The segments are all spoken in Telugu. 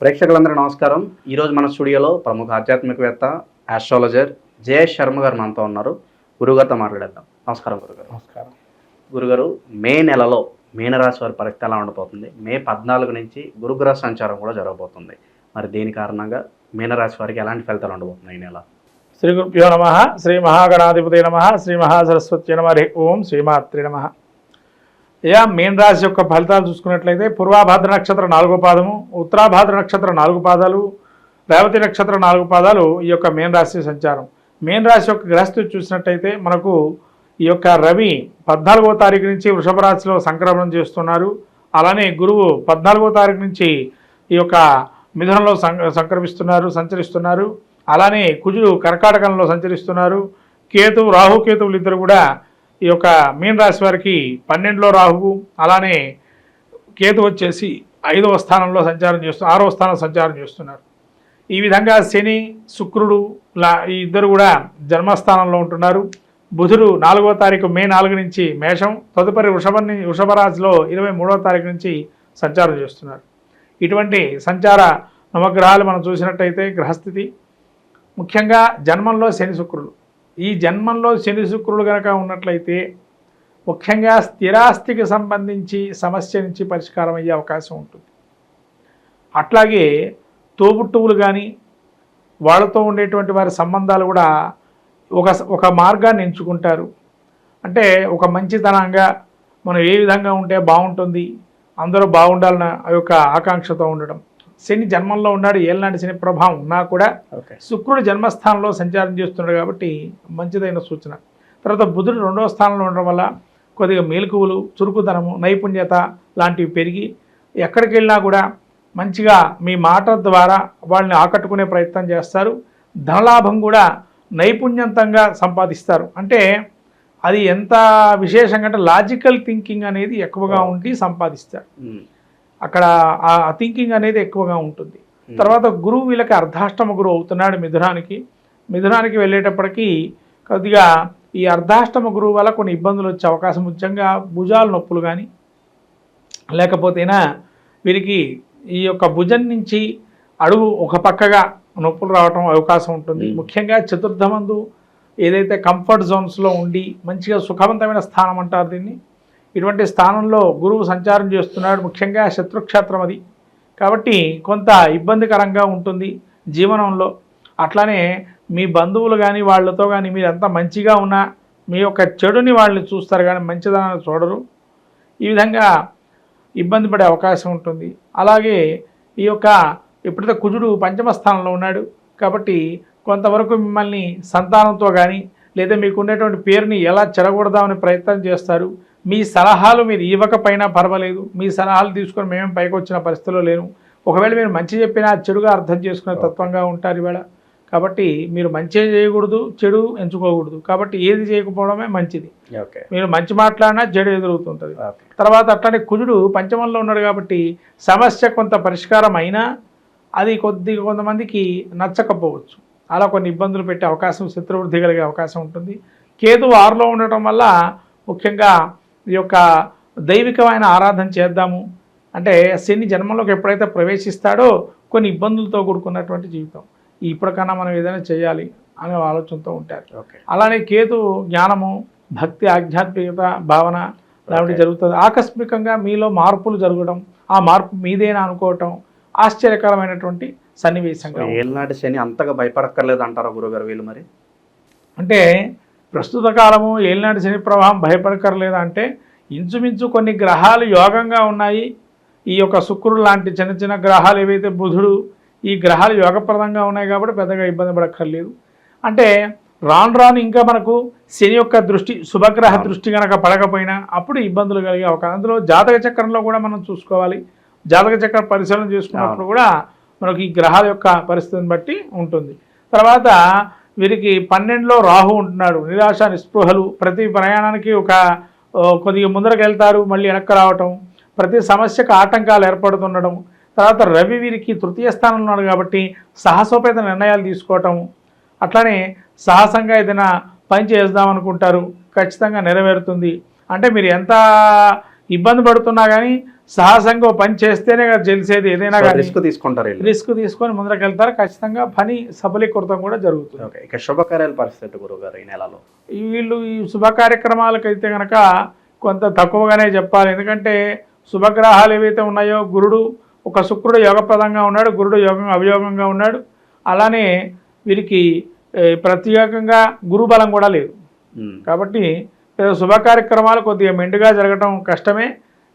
ప్రేక్షకులందరూ నమస్కారం. ఈరోజు మన స్టూడియోలో ప్రముఖ ఆధ్యాత్మికవేత్త ఆస్ట్రాలజర్ జయేష్ శర్మ గారు మనతో ఉన్నారు. గురుగారితో మాట్లాడేద్దాం. నమస్కారం గురుగారు. నమస్కారం. గురుగారు మే నెలలో మీనరాశి వారి పరిస్థితి ఎలా ఉండబోతుంది? మే పద్నాలుగు నుంచి గురుగ్రహ సంచారం కూడా జరగబోతుంది. మరి దీని కారణంగా మీనరాశి వారికి ఎలాంటి ఫలితాలు ఉండబోతున్నాయి ఈ నెల? శ్రీ గురుభ్యో నమ శ్రీ మహాగణాధిపతి నమ శ్రీ మహాసరస్వతి నమ హరి ఓం శ్రీమాత్రి నమ. యా మీన్ రాశి యొక్క ఫలితాలు చూసుకున్నట్లయితే పూర్వాభాద్ర నక్షత్ర నాలుగో పాదము ఉత్తరాభాద్ర నక్షత్ర నాలుగు పాదాలు రేవతి నక్షత్ర నాలుగు పాదాలు ఈ యొక్క మీన్ రాశి సంచారం. మీన్ రాశి యొక్క గ్రహస్థితి చూసినట్టయితే మనకు ఈ యొక్క రవి పద్నాలుగో తారీఖు నుంచి వృషభ రాశిలో సంక్రమణం చేస్తున్నారు. అలానే గురువు పద్నాలుగో తారీఖు నుంచి ఈ యొక్క మిథునంలో సంక్రమిస్తున్నారు సంచరిస్తున్నారు. అలానే కుజుడు కర్కాటకంలో సంచరిస్తున్నారు. కేతు రాహుకేతువులు ఇద్దరు కూడా ఈ యొక్క మీనరాశి వారికి పన్నెండులో రాహువు అలానే కేతు వచ్చేసి ఐదవ స్థానంలో సంచారం చేస్తూ ఆరవ స్థానం సంచారం చేస్తున్నారు. ఈ విధంగా శని శుక్రుడు లా ఈ ఇద్దరు కూడా జన్మస్థానంలో ఉంటున్నారు. బుధుడు నాలుగవ తారీఖు మే నాలుగు నుంచి మేషం తదుపరి వృషభని వృషభరాశిలో ఇరవై మూడవ తారీఖు నుంచి సంచారం చేస్తున్నారు. ఇటువంటి సంచార నవగ్రహాలు మనం చూసినట్టయితే గ్రహస్థితి. ముఖ్యంగా జన్మంలో శని శుక్రుడు. ఈ జన్మంలో శని శుక్రులు కనుక ఉన్నట్లయితే ముఖ్యంగా స్థిరాస్తికి సంబంధించి సమస్య నుంచి పరిష్కారం అయ్యే అవకాశం ఉంటుంది. అట్లాగే తోబుట్టువులు కానీ వాళ్ళతో ఉండేటువంటి వారి సంబంధాలు కూడా ఒక ఒక మార్గాన్ని ఎంచుకుంటారు. అంటే ఒక మంచితనంగా మనం ఏ విధంగా ఉంటే బాగుంటుంది అందరూ బాగుండాలన్న ఆ యొక్క ఆకాంక్షతో ఉండడం. శని జన్మంలో ఉన్నాడు ఏళ్ళనాటి శని ప్రభావం ఉన్నా కూడా ఓకే. శుక్రుడు జన్మస్థానంలో సంచారం చేస్తున్నాడు కాబట్టి మంచిదైన సూచన. తర్వాత బుధుడు రెండవ స్థానంలో ఉండడం వల్ల కొద్దిగా మేలుకువలు చురుకుదనము నైపుణ్యత లాంటివి పెరిగి ఎక్కడికి వెళ్ళినా కూడా మంచిగా మీ మాట ద్వారా వాళ్ళని ఆకట్టుకునే ప్రయత్నం చేస్తారు. ధనలాభం కూడా నైపుణ్యంతంగా సంపాదిస్తారు. అంటే అది ఎంత విశేషంగా అంటే లాజికల్ థింకింగ్ అనేది ఎక్కువగా ఉండి సంపాదిస్తారు. అక్కడ ఆ థింకింగ్ అనేది ఎక్కువగా ఉంటుంది. తర్వాత గురువు వీళ్ళకి అర్ధాష్టమ గురువు అవుతున్నాడు మిథునానికి. మిథునానికి వెళ్ళేటప్పటికి కొద్దిగా ఈ అర్ధాష్టమ గురువు వల్ల కొన్ని ఇబ్బందులు వచ్చే అవకాశం ముఖ్యంగా భుజాల నొప్పులు కానీ లేకపోతేనా వీరికి ఈ యొక్క భుజం నుంచి అడుగు ఒక పక్కగా నొప్పులు రావటం అవకాశం ఉంటుంది. Hmm. ముఖ్యంగా చతుర్థమందు ఏదైతే కంఫర్ట్ జోన్స్లో ఉండి మంచిగా సుఖవంతమైన స్థానం అంటారు దీన్ని? ఇటువంటి స్థానంలో గురువు సంచారం చేస్తున్నాడు. ముఖ్యంగా శత్రుక్షేత్రం అది. కాబట్టి కొంత ఇబ్బందికరంగా ఉంటుంది జీవనంలో. అట్లానే మీ బంధువులు కానీ వాళ్ళతో కానీ మీరు ఎంత మంచిగా ఉన్నా మీ యొక్క చెడుని వాళ్ళని చూస్తారు కానీ మంచిదనాన్ని చూడరు. ఈ విధంగా ఇబ్బంది పడే అవకాశం ఉంటుంది. అలాగే ఈ యొక్క ఎప్పుడైతే కుజుడు పంచమ స్థానంలో ఉన్నాడు. కాబట్టి కొంతవరకు మిమ్మల్ని సంతానంతో కానీ లేదా మీకు ఉండేటువంటి పేరుని ఎలా చెడగొడదామని ప్రయత్నం చేస్తారు. మీ సలహాలు మీరు ఇవ్వకపోయినా పర్వాలేదు. మీ సలహాలు తీసుకొని మేమేం పైకి వచ్చిన పరిస్థితిలో లేను. ఒకవేళ మీరు మంచి చెప్పినా చెడుగా అర్థం చేసుకునే తత్వంగా ఉంటారు ఇవాళ. కాబట్టి మీరు మంచి చేయకూడదు చెడు ఎంచుకోకూడదు. కాబట్టి ఏది చేయకపోవడమే మంచిది. ఓకే. మీరు మంచి మాట్లాడినా చెడు ఎదురవుతుంటుంది. తర్వాత అట్లానే కుజుడు పంచమంలో ఉన్నాడు కాబట్టి సమస్య కొంత పరిష్కారం అయినా అది కొద్దిగా కొంతమందికి నచ్చకపోవచ్చు. అలా కొన్ని ఇబ్బందులు పెట్టే అవకాశం శత్రువృద్ధి కలిగే అవకాశం ఉంటుంది. కేతు ఆరులో ఉండటం వల్ల ముఖ్యంగా ఈ యొక్క దైవికమైన ఆరాధన చేద్దాము. అంటే శని జన్మంలోకి ఎప్పుడైతే ప్రవేశిస్తాడో కొన్ని ఇబ్బందులతో కూడుకున్నటువంటి జీవితం. ఇప్పటికన్నా మనం ఏదైనా చేయాలి అనే ఆలోచనతో ఉంటారు. ఓకే. అలానే కేతు జ్ఞానము భక్తి ఆధ్యాత్మికత భావన లాంటి. జరుగుతుంది. ఆకస్మికంగా మీలో మార్పులు జరగడం ఆ మార్పు మీదేనా అనుకోవటం ఆశ్చర్యకరమైనటువంటి సన్నివేశంగా. ఏళ్ళనాటి శని అంతగా భయపడక్కర్లేదు అంటారా గురుగారు వీళ్ళు మరి? అంటే ప్రస్తుత కాలము ఏలినాటి శని ప్రభావం భయపడకర్లేదా అంటే ఇంచుమించు కొన్ని గ్రహాలు యోగంగా ఉన్నాయి. ఈ యొక్క శుక్రుడు లాంటి చిన్న చిన్న గ్రహాలు ఏవైతే బుధుడు ఈ గ్రహాలు యోగప్రదంగా ఉన్నాయి కాబట్టి పెద్దగా ఇబ్బంది పడక్కర్లేదు. అంటే రాను రాను ఇంకా మనకు శని యొక్క దృష్టి శుభగ్రహ దృష్టి కనుక పడకపోయినా అప్పుడు ఇబ్బందులు కలిగే అవకాశం. అందులో జాతక చక్రంలో కూడా మనం చూసుకోవాలి. జాతక చక్ర పరిశీలన చేసుకున్నప్పుడు కూడా మనకు ఈ గ్రహాల యొక్క పరిస్థితిని బట్టి ఉంటుంది. తర్వాత వీరికి పన్నెండులో రాహు ఉంటున్నాడు. నిరాశ నిస్పృహలు. ప్రతి ప్రయాణానికి ఒక కొద్దిగా ముందరకు వెళ్తారు మళ్ళీ వెనక్కి రావటం. ప్రతి సమస్యకు ఆటంకాలు ఏర్పడుతుండడం. తర్వాత రవి వీరికి తృతీయ స్థానంలో ఉన్నాడు కాబట్టి సాహసోపేత నిర్ణయాలు తీసుకోవటం. అట్లానే సాహసంగా ఏదైనా పని చేద్దాం అనుకుంటారు. ఖచ్చితంగా నెరవేరుతుంది. అంటే మీరు ఎంత ఇబ్బంది పడుతున్నా కానీ సాహసంగా పని చేస్తేనే కదా తెలిసేది ఏదైనా రిస్క్ తీసుకుంటారు రిస్క్ తీసుకొని ముందరకు వెళ్తారు ఖచ్చితంగా పని సఫలీకృతం కూడా జరుగుతుంది. ఓకే ఇక శుభకార్యాల పరిస్థితి గురుగారు ఈ నెలలో. వీళ్ళు ఈ శుభ కార్యక్రమాలకైతే కనుక కొంత తక్కువగానే చెప్పాలి. ఎందుకంటే శుభగ్రహాలు ఏవైతే ఉన్నాయో గురుడు ఒక శుక్రుడు యోగప్రదంగా ఉన్నాడు గురుడు యోగం అవియోగంగా ఉన్నాడు. అలానే వీరికి ప్రత్యేకంగా గురుబలం కూడా లేదు. ఉమ్. కాబట్టి ఏదో శుభ కార్యక్రమాలు కొద్దిగా మెండుగా జరగడం కష్టమే.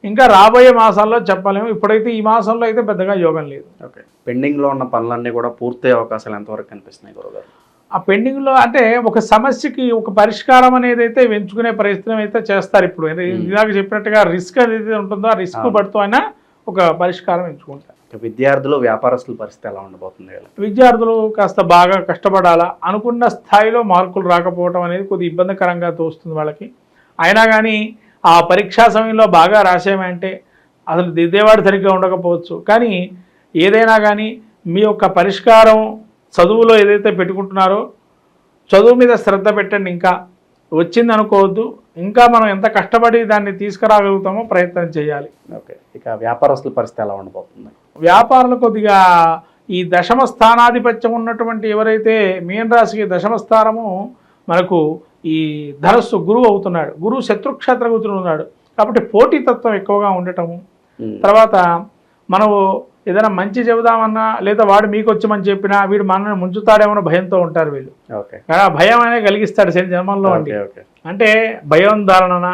ఇంకా రాబోయే మాసాల్లో చెప్పలేము. ఇప్పుడైతే ఈ మాసంలో అయితే పెద్దగా యోగం లేదు. ఓకే. పెండింగ్లో ఉన్న పనులన్నీ కూడా పూర్తయ్యే అవకాశాలు ఎంతవరకు కనిపిస్తున్నాయి గురుగారు? ఆ పెండింగ్లో అంటే ఒక సమస్యకి ఒక పరిష్కారం అనేది అయితే ఎంచుకునే ప్రయత్నం అయితే చేస్తారు ఇప్పుడు. ఇది- ఇందాక చెప్పినట్టుగా రిస్క్ అనేది ఉంటుందో ఆ రిస్క్. పడుతూ అయినా ఒక పరిష్కారం ఎంచుకుంటారు. విద్యార్థులు వ్యాపారస్తుల పరిస్థితి ఎలా ఉండబోతుంది? విద్యార్థులు కాస్త బాగా కష్టపడాలా అనుకున్న స్థాయిలో మార్కులు రాకపోవడం అనేది కొద్ది ఇబ్బందికరంగా తోస్తుంది వాళ్ళకి. అయినా కానీ ఆ పరీక్షా సమయంలో బాగా రాసేమంటే అసలు దిద్దేవాడు సరిగ్గా ఉండకపోవచ్చు. కానీ ఏదైనా కానీ మీ యొక్క పరిష్కారం చదువులో ఏదైతే పెట్టుకుంటున్నారో చదువు మీద శ్రద్ధ పెట్టండి ఇంకా. వచ్చింది అనుకోవద్దు. ఇంకా మనం ఎంత కష్టపడి దాన్ని తీసుకురాగలుగుతామో ప్రయత్నం చేయాలి. ఓకే. ఇక వ్యాపారస్తుల పరిస్థితి ఎలా ఉండబోతుంది? వ్యాపారులు కొద్దిగా ఈ దశమ స్థానాధిపత్యం ఉన్నటువంటి ఎవరైతే మీన రాశికి దశమ స్థానము మనకు ఈ ధనస్సు గురువు అవుతున్నాడు. గురువు శత్రుక్షేత్ర గురువు ఉన్నాడు. కాబట్టి పోటీతత్వం ఎక్కువగా ఉండటము. తర్వాత మనము ఏదైనా మంచి చెబుదామన్నా లేదా వాడు మీకు వచ్చి మంచి చెప్పినా వీడు మనల్ని ముంచుతాడేమో భయంతో ఉంటారు వీళ్ళు. కానీ ఆ భయం అనేది కలిగిస్తాడు శని జన్మంలో అండి అంటే భయం ధారణ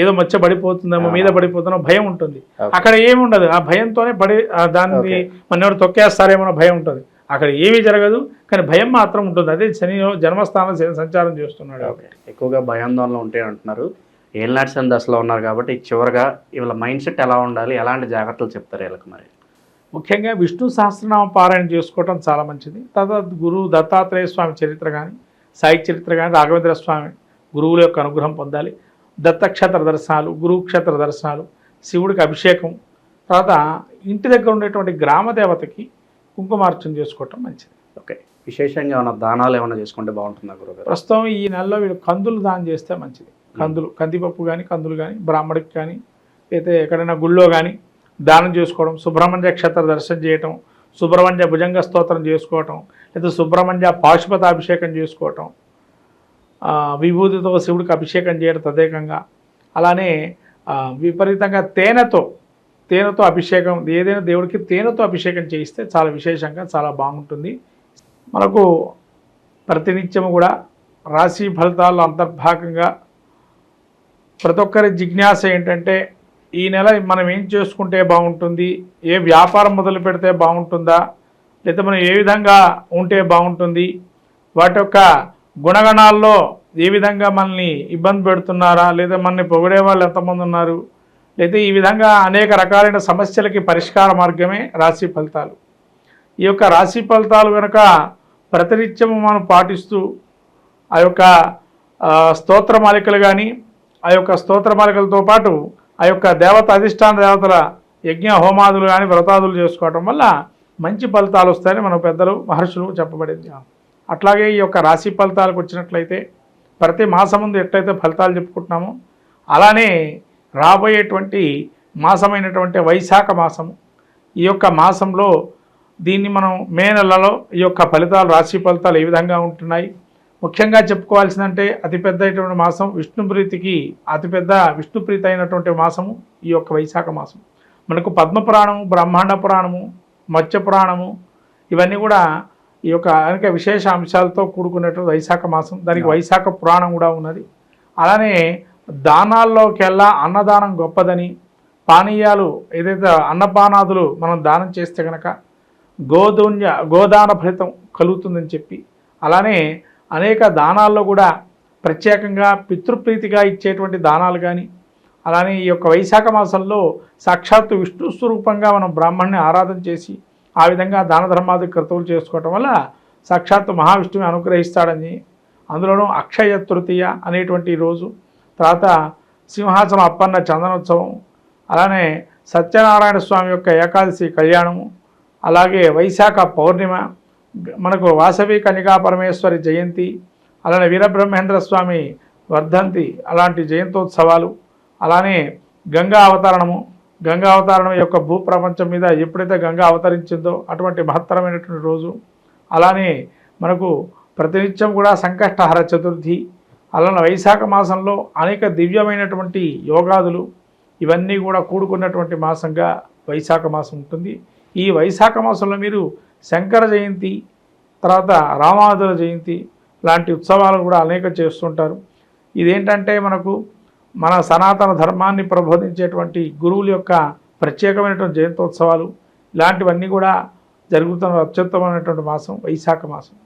ఏదో మచ్చ పడిపోతుందేమో మీద పడిపోతుందో భయం ఉంటుంది. అక్కడ ఏమి ఉండదు ఆ భయంతోనే పడి దాన్ని. మన ఎవరు తొక్కేస్తారేమో భయం ఉంటుంది. అక్కడ ఏమీ జరగదు కానీ భయం మాత్రం ఉంటుంది. అదే శని జన్మస్థానం శని సంచారం చేస్తున్నాడు. ఎక్కువగా భయాందోళనలో ఉంటే అంటున్నారు. ఏళ్ళనాటి శని దశలో ఉన్నారు కాబట్టి చివరిగా వీళ్ళ మైండ్ సెట్ ఎలా ఉండాలి? ఎలాంటి జాగ్రత్తలు చెప్తారు వీళ్ళకి మరి? ముఖ్యంగా విష్ణు సహస్రనామ పారాయణ చేసుకోవటం చాలా మంచిది. తర్వాత గురువు దత్తాత్రేయ స్వామి చరిత్ర కానీ సాయి చరిత్ర కానీ రాఘవేంద్ర స్వామి గురువుల యొక్క అనుగ్రహం పొందాలి. దత్తక్షేత్ర దర్శనాలు గురువు క్షేత్ర దర్శనాలు శివుడికి అభిషేకం. తర్వాత ఇంటి దగ్గర ఉండేటువంటి గ్రామ దేవతకి కుంకుమార్చన చేసుకోవటం మంచిది. ఓకే. విశేషంగా ఏమైనా దానాలు ఏమైనా చేసుకుంటే బాగుంటుందా గురుగారు? ప్రస్తుతం ఈ నెలలో వీళ్ళు కందులు దానం చేస్తే మంచిది. కందులు కందిపప్పు కానీ కందులు కానీ బ్రాహ్మడికి కానీ అయితే ఎక్కడైనా గుళ్ళో కానీ దానం చేసుకోవడం సుబ్రహ్మణ్య క్షేత్ర దర్శనం చేయటం సుబ్రహ్మణ్య భుజంగ స్తోత్రం చేసుకోవటం లేదా సుబ్రహ్మణ్య పాశుపతాభిషేకం చేసుకోవటం ఆ, విభూతితో శివుడికి అభిషేకం చేయడం తదేకంగా. అలానే విపరీతంగా తేనెతో తేనెతో అభిషేకం ఏదైనా దేవుడికి తేనెతో అభిషేకం చేయిస్తే చాలా విశేషంగా చాలా బాగుంటుంది. మనకు ప్రతినిత్యము కూడా రాశి ఫలితాల్లో అంతర్భాగంగా ప్రతి ఒక్కరి జిజ్ఞాస ఏంటంటే ఈ నెల మనం ఏం చేసుకుంటే బాగుంటుంది? ఏ వ్యాపారం మొదలు పెడితే బాగుంటుందా? లేదా మనం ఏ విధంగా ఉంటే బాగుంటుంది? వాటి యొక్క గుణగణాల్లో ఏ విధంగా మనల్ని ఇబ్బంది పెడుతున్నారా? లేదా మనల్ని పొగిడే వాళ్ళు ఎంతమంది ఉన్నారు? లేదా ఈ విధంగా అనేక రకాలైన సమస్యలకి పరిష్కార మార్గమే రాశి ఫలితాలు. ఈ యొక్క రాశి ఫలితాలు కనుక ప్రతినిత్యము మనం పాటిస్తూ ఆ యొక్క ఆ, స్తోత్రమాలికలు కానీ ఆ యొక్క స్తోత్రమాలికలతో పాటు ఆ యొక్క దేవత అధిష్టాన దేవతల యజ్ఞ హోమాదులు కానీ వ్రతాదులు చేసుకోవటం వల్ల మంచి ఫలితాలు వస్తాయని మన పెద్దలు మహర్షులు చెప్పబడింది. అట్లాగే ఈ యొక్క రాశి ఫలితాలకు వచ్చినట్లయితే ప్రతి మాసం ముందు ఎట్లయితే ఫలితాలు చెప్పుకుంటున్నామో అలానే రాబోయేటువంటి మాసమైనటువంటి వైశాఖ మాసము. ఈ యొక్క మాసంలో దీన్ని మనం మే నెలలో ఈ యొక్క ఫలితాలు రాశి ఫలితాలు ఏ విధంగా ఉంటున్నాయి? ముఖ్యంగా చెప్పుకోవాల్సిందంటే అతిపెద్ద అయినటువంటి మాసం విష్ణు ప్రీతికి అతిపెద్ద విష్ణు ప్రీతి అయినటువంటి మాసము ఈ యొక్క వైశాఖ మాసం మనకు పద్మ పురాణము బ్రహ్మాండ పురాణము మత్స్య పురాణము ఇవన్నీ కూడా ఈ యొక్క అనేక విశేష అంశాలతో కూడుకున్నటువంటి వైశాఖ మాసం. దానికి వైశాఖ పురాణం కూడా ఉన్నది. అలానే దానాల్లోకెల్లా అన్నదానం గొప్పదని పానీయాలు ఏదైతే అన్నపానాదులు మనం దానం చేస్తే కనుక గోధూన్య గోదాన ఫలితం కలుగుతుందని చెప్పి అలానే అనేక దానాల్లో కూడా ప్రత్యేకంగా పితృప్రీతిగా ఇచ్చేటువంటి దానాలు కానీ అలానే ఈ యొక్క వైశాఖ మాసంలో సాక్షాత్తు విష్ణు స్వరూపంగా మనం బ్రాహ్మణ్ణి ఆరాధన చేసి ఆ విధంగా దాన ధర్మాది కర్తవులు చేసుకోవటం వల్ల సాక్షాత్తు మహావిష్ణువుని అనుగ్రహిస్తాడని అందులోనూ అక్షయ తృతీయ అనేటువంటి రోజు తర్వాత సింహాచలం అప్పన్న చందనోత్సవం అలానే సత్యనారాయణ స్వామి యొక్క ఏకాదశి కళ్యాణము అలాగే వైశాఖ పౌర్ణిమ గ- మనకు వాసవి కన్యకా పరమేశ్వరి జయంతి అలానే వీరబ్రహ్మేంద్ర స్వామి వర్ధంతి అలాంటి జయంతోత్సవాలు అలానే గంగా అవతరణము గంగా అవతారణం యొక్క భూ ప్రపంచం మీద ఎప్పుడైతే గంగా అవతరించిందో అటువంటి మహత్తరమైనటువంటి రోజు అలానే మనకు ప్రతినిత్యం కూడా సంకష్టహర చతుర్థి అలానే వైశాఖ మాసంలో అనేక దివ్యమైనటువంటి యోగాదులు ఇవన్నీ కూడా కూడుకున్నటువంటి మాసంగా వైశాఖ మాసం ఉంటుంది. ఈ వైశాఖ మాసంలో మీరు శంకర జయంతి తర్వాత రామాదుల జయంతి లాంటి ఉత్సవాలు కూడా అనేక చేస్తుంటారు. ఇదేంటంటే మనకు మన సనాతన ధర్మాన్ని ప్రబోధించేటువంటి గురువుల యొక్క ప్రత్యేకమైనటువంటి జయంతోత్సవాలు ఇలాంటివన్నీ కూడా జరుగుతున్న అత్యుత్తమైనటువంటి మాసం వైశాఖ మాసం.